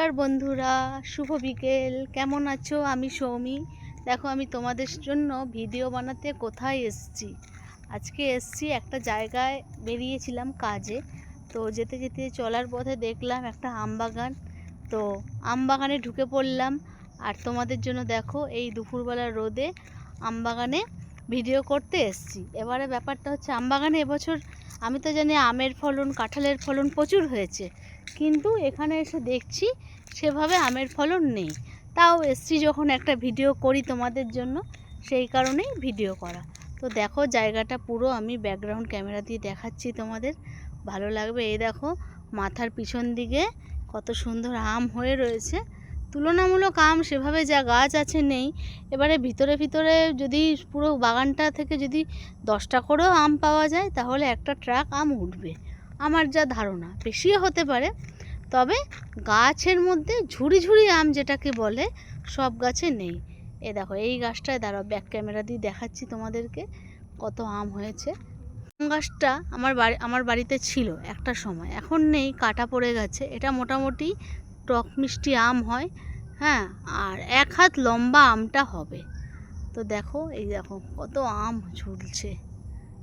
নমস্কার বন্ধুরা, শুভ বিকেল। কেমন আছো? আমি সৌমি। দেখো, আমি তোমাদের জন্য ভিডিও বানাতে কোথায় এসছি? আজকে এসছি একটা জায়গায়, বেরিয়েছিলাম কাজে। তো যেতে যেতে চলার পথে দেখলাম একটা আম বাগান। তো আম বাগানে ঢুকে পড়লাম। আর তোমাদের জন্য দেখো, এই দুপুরবেলার রোদে আম বাগানে ভিডিও করতে এসছি। এবারে ব্যাপারটা হচ্ছে আম বাগানে এবছর আমি তো জানি আমের ফলন, কাঁঠালের ফলন প্রচুর হয়েছে। কিন্তু এখানে এসে দেখছি সেভাবে আমের ফলন নেই। তাও এসছি যখন একটা ভিডিও করি তোমাদের জন্য, সেই কারণেই ভিডিও করা। তো দেখো জায়গাটা পুরো আমি ব্যাকগ্রাউন্ড ক্যামেরা দিয়ে দেখাচ্ছি তোমাদের। ভালো লাগবে। এই দেখো মাথার পিছন দিকে কত সুন্দর আম হয়ে রয়েছে। তুলনামূলক আম সেভাবে যা গাছ আছে নেই। এবারে ভিতরে ভিতরে যদি পুরো বাগানটা থেকে যদি দশটা করেও আম পাওয়া যায়, তাহলে একটা ট্রাক আম উঠবে। আমার যা ধারণা বেশিও হতে পারে। তবে গাছের মধ্যে ঝুড়ি ঝুড়ি আম যেটাকে বলে, সব গাছে নেই। এ দেখো, এই গাছটায় দাঁড়াও ব্যাক ক্যামেরা দিয়ে দেখাচ্ছি তোমাদেরকে কত আম হয়েছে। আম গাছটা আমার বাড়ি, আমার বাড়িতে ছিল একটা সময়, এখন নেই, কাটা পড়ে গেছে। এটা মোটামুটি টক মিষ্টি আম হয় হ্যাঁ আর এক হাত লম্বা আমটা হবে। তো দেখো, এই দেখো কত আম ঝুলছে।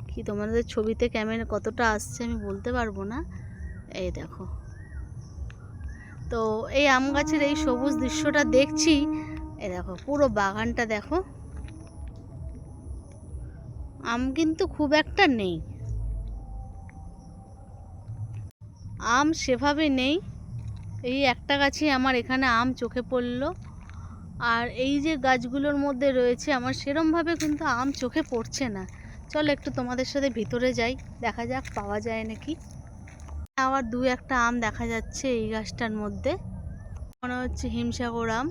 কি তোমাদের ছবিতে ক্যামেরা কতটা আসছে আমি বলতে পারব না। এই দেখো। তো এই আম গাছের এই সবুজ দৃশ্যটা দেখছি। এ দেখো, পুরো বাগানটা দেখো। আম কিন্তু খুব একটা নেই। আম সেভাবে নেই। এই একটা গাছই আমার এখানে আম চোখে পড়ল। আর এই যে গাছগুলোর মধ্যে রয়েছে আমার, সেরমভাবে কিন্তু আম চোখে পড়ছে না। চলো একটু তোমাদের সাথে ভিতরে যাই, দেখা যাক পাওয়া যায় নাকি। আবার দু একটা আম দেখা যাচ্ছে এই গাছটার মধ্যে। মনে হচ্ছে হিমসাগর আম।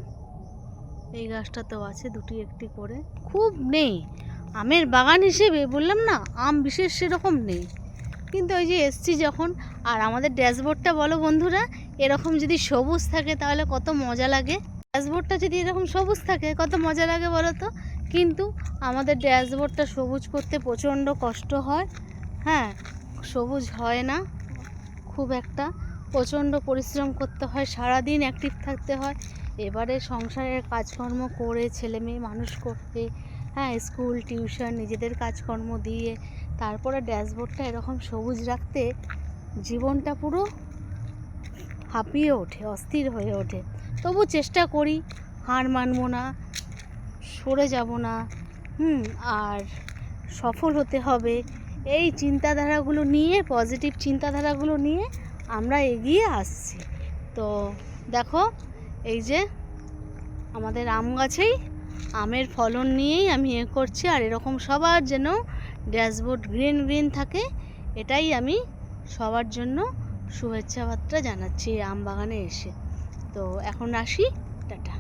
এই গাছটাতেও আছে দুটি একটি করে। খুব নেই। আমের বাগান হিসেবে বললাম না, আম বিশেষ সেরকম নেই। কিন্তু ওই যে এসছি যখন, আর আমাদের ড্যাশবোর্ডটা বলো বন্ধুরা এরকম যদি সবুজ থাকে তাহলে কত মজা লাগে। ড্যাশবোর্ডটা যদি এরকম সবুজ থাকে, কত মজা লাগে বলো তো কিন্তু আমাদের ড্যাশবোর্ডটা সবুজ করতে প্রচণ্ড কষ্ট হয়। হ্যাঁ সবুজ হয় না। খুব একটা প্রচণ্ড পরিশ্রম করতে হয়, সারাদিন অ্যাক্টিভ থাকতে হয়। এবারে সংসারের কাজকর্ম করে, ছেলে মেয়ে মানুষ করতে হ্যাঁ স্কুল টিউশন নিজেদের কাজকর্ম দিয়ে, তারপরে ড্যাশবোর্ডটা এরকম সবুজ রাখতে জীবনটা পুরো হাঁপিয়ে ওঠে, অস্থির হয়ে ওঠে। তবু চেষ্টা করি, হার মানবো না, সরে যাব না। হুম, আর সফল হতে হবে। এই চিন্তাধারাগুলো নিয়ে পজিটিভ চিন্তাধারাগুলো নিয়ে আমরা এগিয়ে আসছি। তো দেখো, এই যে আমাদের আম গাছেই আমের ফলন নিয়েই আমি এ করছি, আর এরকম সবার যেন ড্যাশবোর্ড গ্রিন গ্রিন থাকে, এটাই আমি সবার জন্য শুভেচ্ছা বার্তা জানাচ্ছি আম বাগানে এসে। তো এখন আসি টাটা।